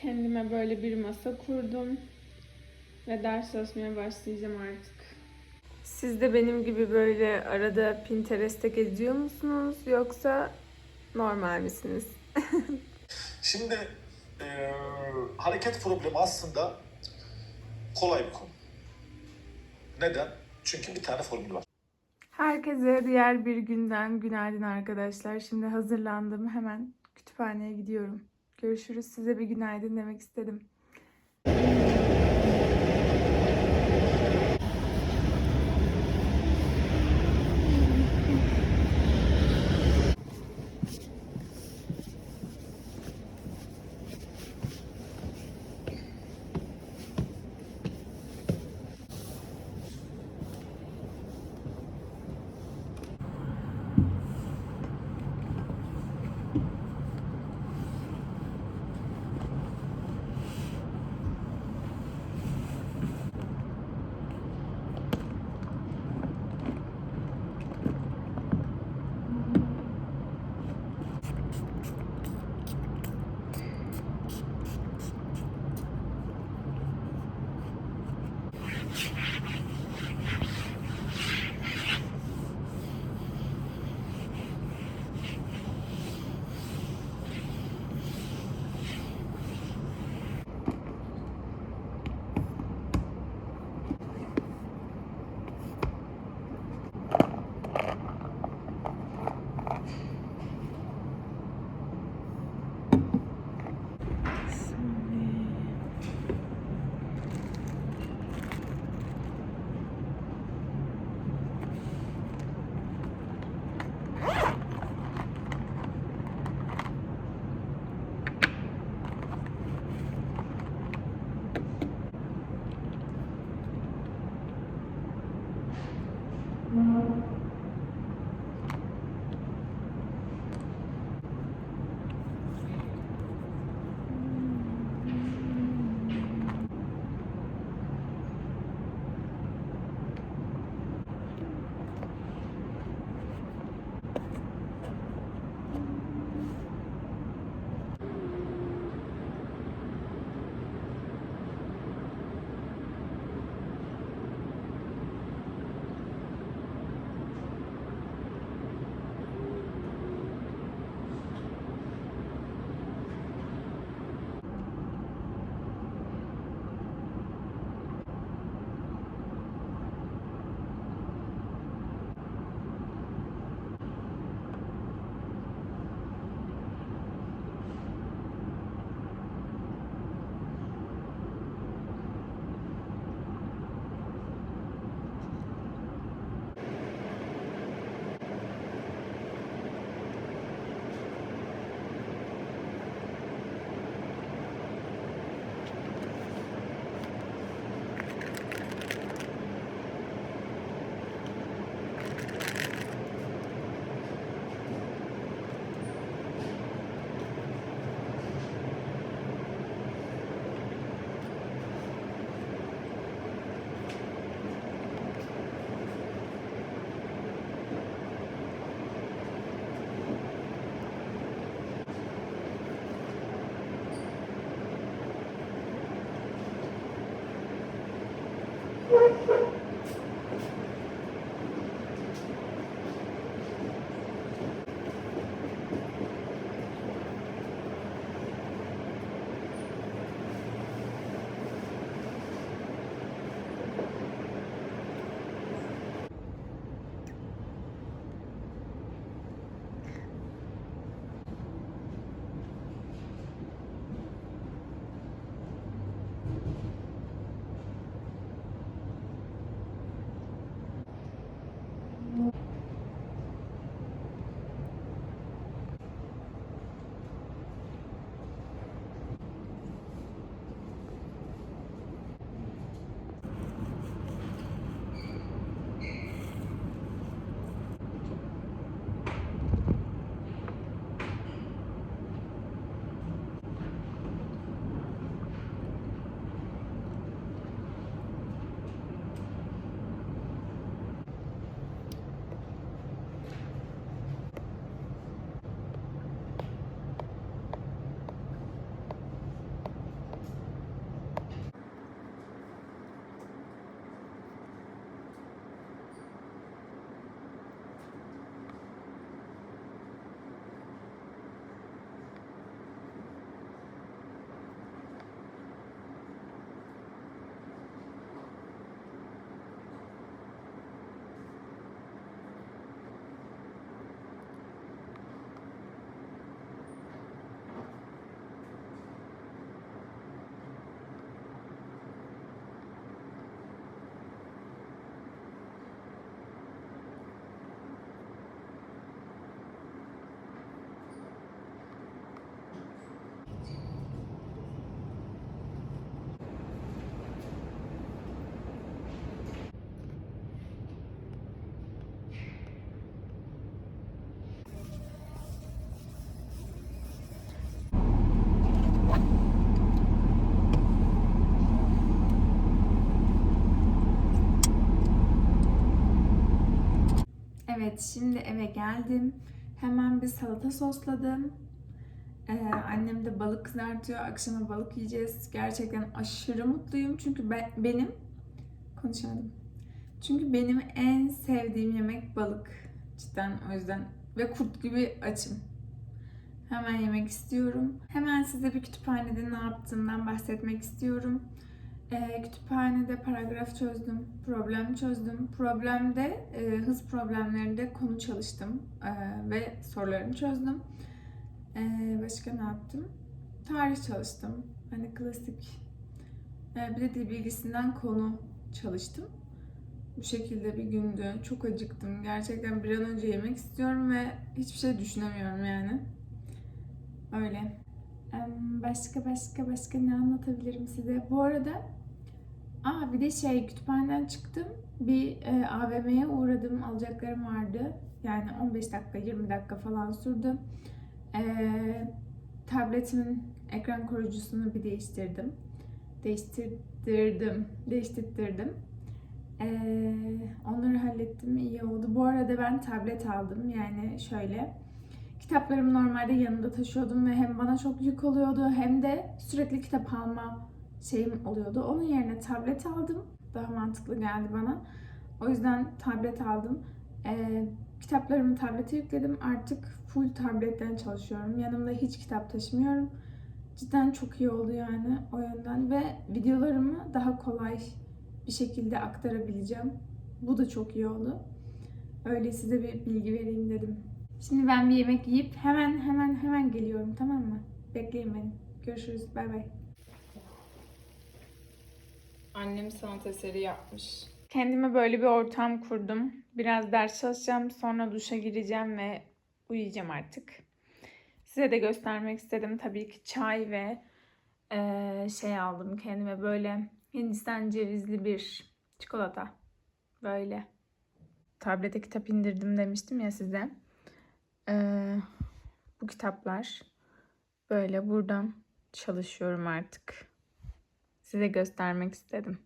Kendime böyle bir masa kurdum. Ve ders çalışmaya başlayacağım artık. Siz de benim gibi böyle arada Pinterest'te geziyor musunuz yoksa normal misiniz? Şimdi eee, hareket problemi aslında kolay bir konu. Neden? Çünkü bir tane formül var. Herkese diğer bir günden günaydın arkadaşlar. Şimdi hazırlandım. Hemen kütüphaneye gidiyorum. Görüşürüz. Size bir günaydın demek istedim. Evet, şimdi eve geldim. Hemen bir salata sosladım. Ee, annem de balık kızartıyor. Akşama balık yiyeceğiz. Gerçekten aşırı mutluyum. Çünkü ben, benim... Konuşamadım. Çünkü benim en sevdiğim yemek balık. Cidden o yüzden. Ve kurt gibi açım. Hemen yemek istiyorum. Hemen size bir kütüphanede ne yaptığımdan bahsetmek istiyorum. Ee, kütüphanede paragraf çözdüm, problem çözdüm. Problemde, e, hız problemlerinde konu çalıştım e, ve sorularını çözdüm. Ee, başka ne yaptım? Tarih çalıştım. Hani klasik. Ee, bir de dil bilgisinden konu çalıştım. Bu şekilde bir gündü. Çok acıktım. Gerçekten bir an önce yemek istiyorum ve hiçbir şey düşünemiyorum yani. Öyle. Başka başka başka ne anlatabilirim size? Bu arada Aa bir de şey kütüphaneden çıktım. Bir e, AVM'ye uğradım. Alacaklarım vardı. Yani 15 dakika 20 dakika falan sürdü. E, tabletimin ekran koruyucusunu bir değiştirdim. Değiştirdim. Değiştirdim. E, onları hallettim. iyi oldu. Bu arada ben tablet aldım. Yani şöyle. Kitaplarımı normalde yanımda taşıyordum ve hem bana çok yük oluyordu hem de sürekli kitap alma şeyim oluyordu. Onun yerine tablet aldım. Daha mantıklı geldi bana. O yüzden tablet aldım. Ee, kitaplarımı tablete yükledim. Artık full tabletten çalışıyorum. Yanımda hiç kitap taşımıyorum. Cidden çok iyi oldu yani o yönden ve videolarımı daha kolay bir şekilde aktarabileceğim. Bu da çok iyi oldu. Öyle size bir bilgi vereyim dedim. Şimdi ben bir yemek yiyip hemen hemen hemen geliyorum tamam mı? Bekleyin beni. Görüşürüz. Bay bay. Annem sanat eseri yapmış. Kendime böyle bir ortam kurdum. Biraz ders çalışacağım, sonra duşa gireceğim ve uyuyacağım artık. Size de göstermek istedim. Tabii ki çay ve eee, şey aldım kendime böyle Hindistan cevizli bir çikolata. Böyle. Tablete kitap indirdim demiştim ya size. Eee, bu kitaplar böyle buradan çalışıyorum artık. Size göstermek istedim.